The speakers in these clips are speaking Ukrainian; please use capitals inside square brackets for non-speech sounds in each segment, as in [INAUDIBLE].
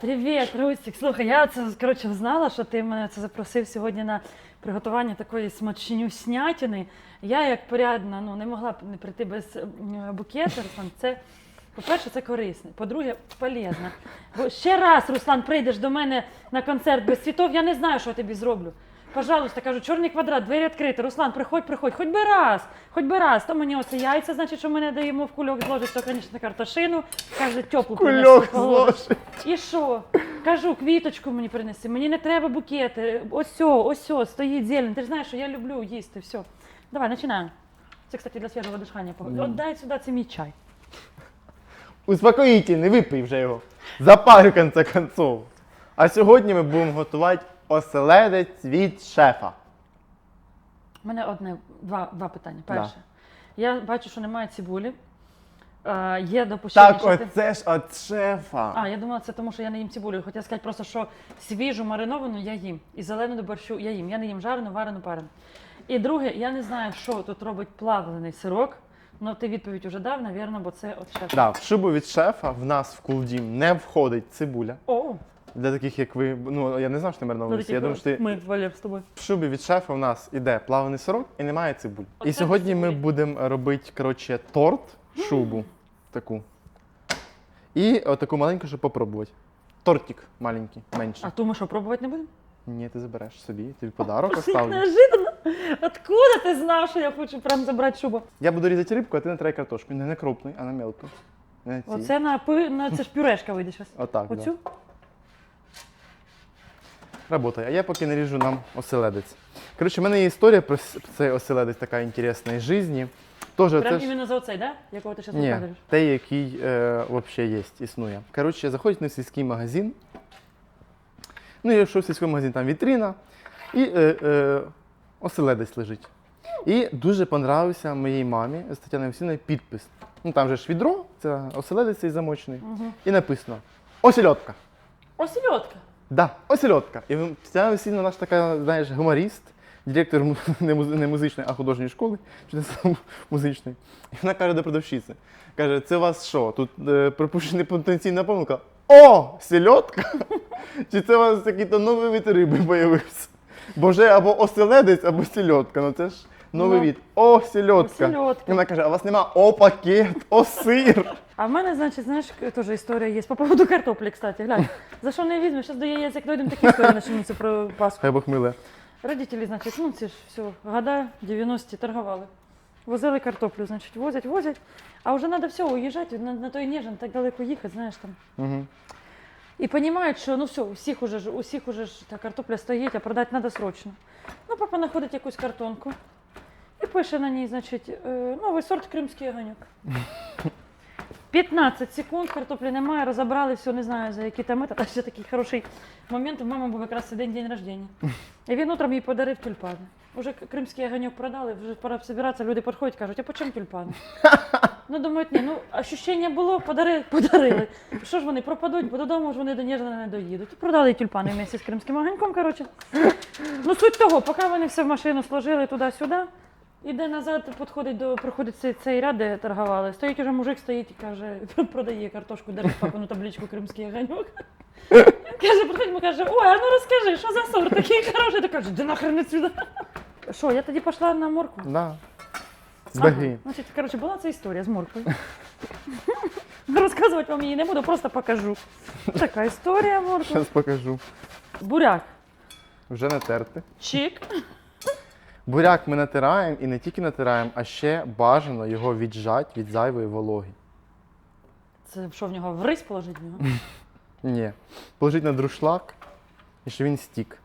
Привіт, Русік. Слухай, я це коротше знала, що ти мене це запросив сьогодні на приготування такої смачнюснятини. Я як порядна, ну не могла б не прийти без букету. букета. Руслан, це по-перше, це корисно. По-друге, полезно. Бо ще раз, Руслан, прийдеш до мене на концерт без світов, я не знаю, що я тобі зроблю. Пожалуйста, кажу, чорний квадрат, двері відкриті. Руслан, приходь, приходь, хоч би раз, хоч би раз. То мені оце яйця, значить, що ми не даємо в кульок зложить, то, звісно, картошину. Каже, теплу принесу, Кульок зложить. І що? Кажу, квіточку мені принеси, мені не треба букети. Ось, ось, стоїть зелень. Ти ж знаєш, що я люблю їсти. Все. Давай, починаємо. Це, кстати, для свіжого дихання. Ну. От дай сюди це мій чай. Успокоїтельний, випий вже його. Запарю в конце концов. А сьогодні ми будемо готувати оселедець від шефа. У мене одне, два, два питання. Да. Перше. Я бачу, що немає цибулі. Е, є допущення. Так, що ти- оце ж від шефа. А, я думала, це тому, що я не їм цибулю. Хотіла сказати просто, що свіжу мариновану я їм. І зелену до борщу я їм. Я не їм жарену, варену, парену. І друге, я не знаю, що тут робить плавлений сирок. Ну, ти відповідь вже дав, навірно, бо це от шеф. Да, в шубу від шефа в нас в кулдім не входить цибуля. О, Для таких, як ви, ну я не знав, що ти маринований. Я думаю, що ти ми Валер, з тобою. в шубі від шефа в нас іде плавлений сирок і немає цибулі. Оце І сьогодні ми цибулі. будемо робити коротше, торт, шубу таку. І отаку маленьку, щоб попробувати. Тортик маленький, менший. А ту ми що, пробувати не будемо? Ні, ти забереш собі, тобі подарок оставлю. Неожиданно. Откуда ти знав, що я хочу прям забрати шубу? Я буду різати рибку, а ти натирай картошку. Не на крупний, а на мелку. Не на цій. Оце на, пи- на це ж пюрешка вийде зараз. Отак, да. Оцю? Работай. А я поки наріжу нам оселедець. Коротше, в мене є історія про цей оселедець така інтересна із житті. Тоже Прям це ж... іменно за оцей, да? Якого ти зараз Ні, той, який е, взагалі є, існує. Коротше, заходять на сільський магазин. Ну, я йшов в сільський магазин, там вітрина, і е, е, оселедець лежить. І дуже понравився моїй мамі з Тетяною Васильівною підпис. Ну там же ж відро, це оселедець цей замочений. Угу. І написано Осельотка. Осельотка. Да, осельотка. І Тетяна Васильівна наш така, знаєш, гуморіст, директор [LAUGHS] не, муз- не музичної, а художньої школи, чи не сам музичної. І вона каже до продавщиці: каже, це у вас що? Тут е, припущена потенційна помилка. О, сельотка! [LAUGHS] Чи це у вас який-то новий вид риби появився? Бо вже або оселедець, або сельотка. Ну це ж новий Ну. від. О, сельотка. Осельотка. Вона каже, а у вас нема о пакет, о сир. А в мене, значить, знаєш, теж історія є по поводу картоплі, кстати. Глянь. За що не візьмеш? Зараз до яєць, як дойдемо, такі історії почнуться про Пасху. Хай Бог миле. Родителі, значить, ну це ж все, года 90-ті торгували. Возили картоплю, значить, возять, возять. А вже треба все, уїжджати, на, на той Нежин, так далеко їхати, знаєш там. Угу. І розуміють, що ну все, усіх уже ж, усіх уже ж та картопля стоїть, а продати треба срочно. Ну, папа знаходить якусь картонку і пише на ній, значить, е, новий сорт кримський огоньок. [LAUGHS] 15 секунд, картоплі немає, розібрали, все, не знаю, за які там это. А ще такий хороший момент, у мами був якраз цей день день рождення. І він утром їй подарив тюльпани. Уже кримський огоньок продали, вже пора збиратися, люди підходять, кажуть, а по чому тюльпани? [LAUGHS] Ну, думають, ні, ну, ощущення було, подарили, [LAUGHS] подарили. Що ж вони пропадуть, бо додому ж вони до Ніжина не доїдуть. І продали тюльпани вместе з кримським огоньком, коротше. Ну, суть того, поки вони все в машину сложили туди-сюди, іде назад, підходить до, проходить цей, цей ряд, де торгували. Стоїть уже мужик, стоїть і каже, [LAUGHS] продає картошку, держить папину табличку кримський огоньок. [LAUGHS] Каже, приходить, йому каже, ой, а ну розкажи, що за сорт такий хороший? Ти каже, де нахрен сюди. Що, я тоді пішла на моркву? Да. З Ага, баги. Значить, коротше, була ця історія з морквою. [LAUGHS] Розказувати вам її не буду, просто покажу. Така історія моркви. Зараз покажу. Буряк. Вже натерти. Чик. Буряк ми натираємо і не тільки натираємо, а ще бажано його віджати від зайвої вологи. Це що в нього в рис положить в [LAUGHS] нього? Ні. Положіть на друшлак і щоб він стік.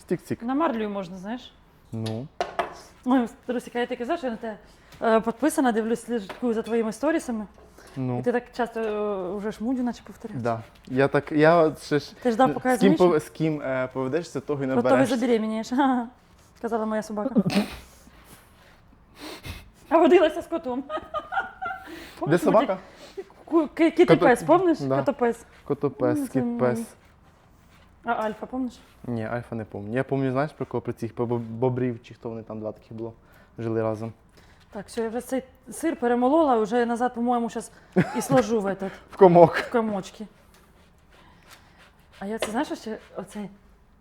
Стік-стік. На марлю можна, знаєш. Ну. Ой, Русіка, я таки знаєш, я на те е, підписана, дивлюсь, слідкую за твоїми сторісами. І Ну. ти так часто е, вже шмудю, наче повторяєш. Да. Я так, я от ще ж. Ти ждав, поки я з ким, пов- з ким е, поведешся, того і Готовий набереш. забеременієш. Ага. [LAUGHS] Казала моя собака. А водилася з котом. Де Помниш, собака? Ку- ки- Кітопес, Кото- помниш? Да. Котопес. Котопес, Ну, це кіт-пес. А Альфа, помниш? Ні, Альфа не пам'ятаю. Я пам'ятаю, знаєш, про кого? Про цих по- бобрів, чи хто вони там два таких було. Жили разом. Так, все, я вже цей сир перемолола, вже назад, по-моєму, зараз і сложу в этот, [LAUGHS] В комок. в комочки. А я це знаєш, що ще оцей,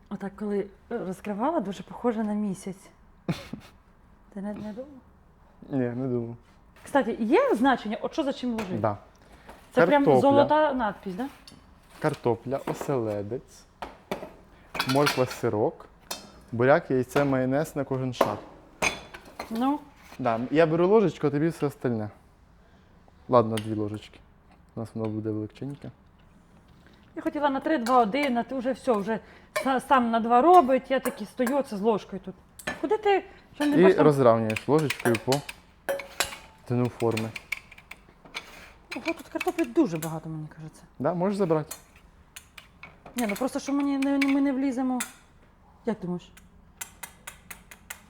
отак, коли розкривала, дуже похоже на місяць. [LAUGHS] Ти не, не думав? Ні, не думав. Кстати, є значення, от що за чим лежить? Да. Це прям Картопля. золота надпись, да? Картопля, оселедець, морква сирок, буряк, яйце, майонез на кожен шаг. Ну, Да, я беру ложечку, а тобі все остальне. Ладно, дві ложечки. У нас воно буде величеньке. Я хотіла на 3, 2, 1, а ти вже все, вже сам на 2 робить, я таки стою оце з ложкою тут. Куди ти? Що не І бачиш? розравнюєш ложечкою по дну форми. Ого, тут картоплі дуже багато, мені кажеться. Да, можеш забрати. Ні, ну просто що мені не, ми не вліземо. Як думаєш?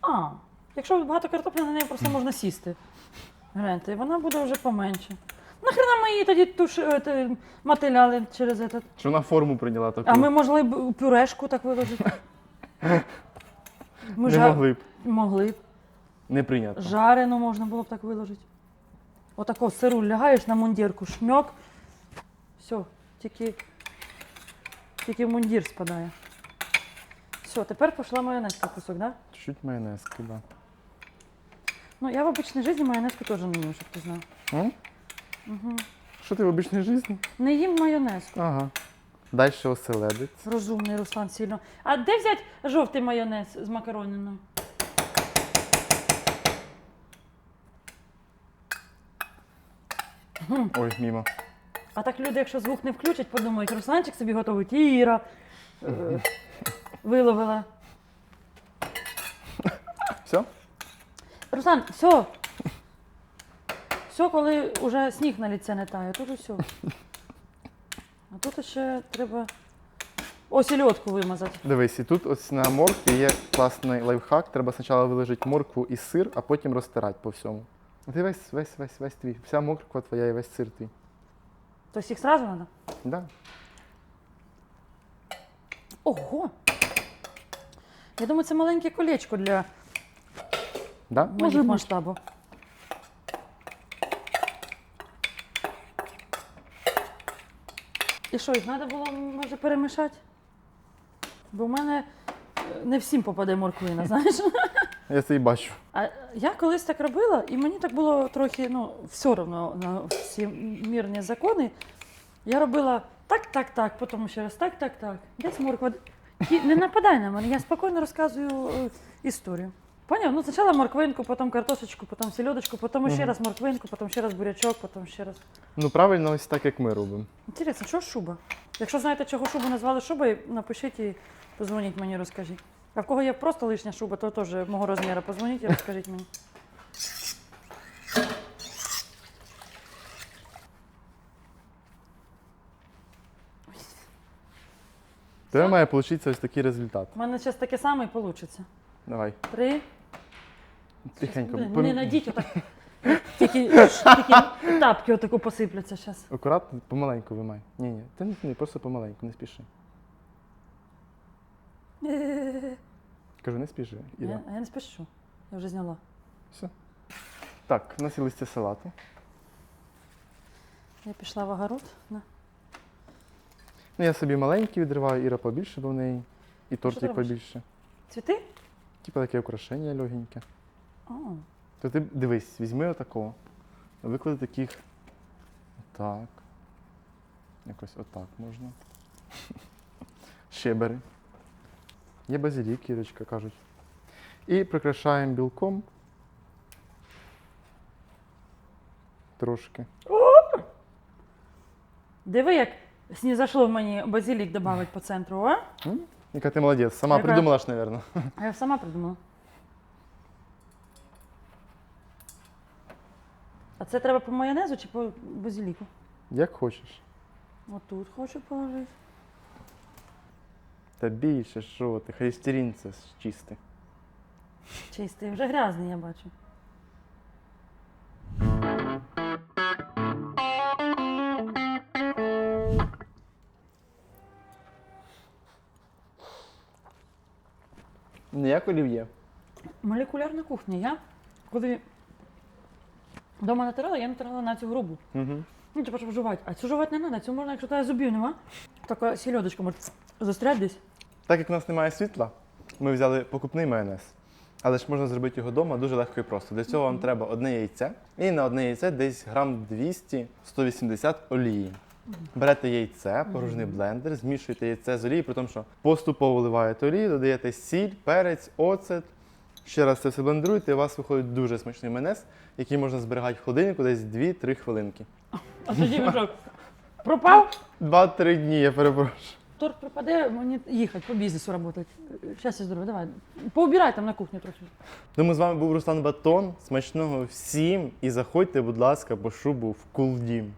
А, якщо багато картоплі, на неї просто можна сісти. Гляньте, і вона буде вже поменше. Нахрена ми її тоді туш, е, мотиляли через этот. Що вона форму прийняла таку. А ми могли б пюрешку так виложити. [LAUGHS] Ми не жа- могли б. могли б. Не прийнято. Жарену можна було б так виложити. Отако сиру лягаєш на мундірку, шмьок. Все, тільки, тільки мундір спадає. Все, тепер пішла майонезка кусок, да? Чуть майонезки, да. Ну, я в обичній житті майонезку теж не їм, щоб ти знав. М? Угу. Що ти в обичній житті? Не їм майонезку. Ага. Далі оселедець. Розумний Руслан сильно. А де взяти жовтий майонез з макаронином? Ой, мімо. А так люди, якщо звук не включать, подумають, Русланчик собі готовить Іра. е, Виловила. Все? Руслан, все. Все, коли вже сніг на ліце не тає, тут все. А тут ще треба ось сільотку вимазати. Дивись, і тут ось на моркві є класний лайфхак. Треба спочатку виложити моркву і сир, а потім розтирати по всьому. Ти весь, весь, весь, весь твій. Вся морква твоя і весь сир твій. Тобто їх одразу треба? Да. Ого! Я думаю, це маленьке колечко для Да? моїх масштабу. І що, їх треба було, може, перемішати? Бо в мене е, не всім попаде морквина, [LAUGHS] знаєш? Я це і бачу. А я колись так робила, і мені так було трохи ну, все одно на всі мірні закони. Я робила так, так, так, потім ще раз так, так, так. Десь морква. Ті- Не нападай на мене, я спокійно розказую е, історію. Поняв? Ну, спочатку морквинку, потім картошечку, потім сельодочку, потім ще Мгм. раз морквинку, потім ще раз бурячок, потім ще раз. Ну правильно, ось так, як ми робимо. Інтересно, що шуба? Якщо знаєте, чого шубу назвали шубою, напишіть і позвоніть мені, розкажіть. А в кого є просто лишня шуба, то теж мого розміру позвоніть і розкажіть мені. Тебе має вийти ось такий результат. У мене зараз таке саме і вийде. Давай. Три. Тихенько. Не надіть отак. [LAUGHS] Тільки, тільки тапки отаку посипляться зараз. Акуратно, помаленьку вимай. Ні, ні, ти не, не просто помаленьку, не спіши. [LAUGHS] Кажу, не спіши. Іра. Я, я не спішу. Я вже зняла. Все. Так, у нас є листя салату. Я пішла в огород. На. Ну, я собі маленький відриваю, Іра побільше, бо в неї. І тортик робиш? побільше. Цвіти? Типа таке украшення легеньке. О, То ти дивись, візьми отакого. Виклади таких. Отак. Якось отак можна. Ще бери. Є базилік, Ірочка, кажуть. І прикрашаємо білком. Трошки. Диви, як снізошло мені базилік додати по центру, а? Яка ти молодець. Сама Яка? придумала ж, мабуть. А я сама придумала. А це треба по майонезу чи по базиліку? Як хочеш. Отут хочу положити. Та більше, що ти, холестерин це чистий. Чистий, вже грязний, я бачу. Не як олів'є. Молекулярна кухня. Я коли Дома натирала, я натирала на цю грубу. Угу. Ну, типу, щоб жувати. А цю жувати не треба, цю можна, якщо тебе зубів нема. Така сільодочка може застрять десь. Так як у нас немає світла, ми взяли покупний майонез. Але ж можна зробити його вдома дуже легко і просто. Для цього вам треба одне яйце, і на одне яйце десь грам 200-180 олії. Берете яйце, порожний блендер, змішуєте яйце з олією, при тому, що поступово вливаєте олію, додаєте сіль, перець, оцет. Ще раз це все блендруєте, і у вас виходить дуже смачний майонез, який можна зберігати в холодильнику десь 2-3 хвилинки. А тоді він що, пропав? 2-3 дні, я перепрошую. Торт пропаде, мені їхати по бізнесу працювати. Щастя, здоров'я, давай. Поубирай там на кухню трохи. Тому з вами був Руслан Батон. Смачного всім і заходьте, будь ласка, по шубу в Кулдім.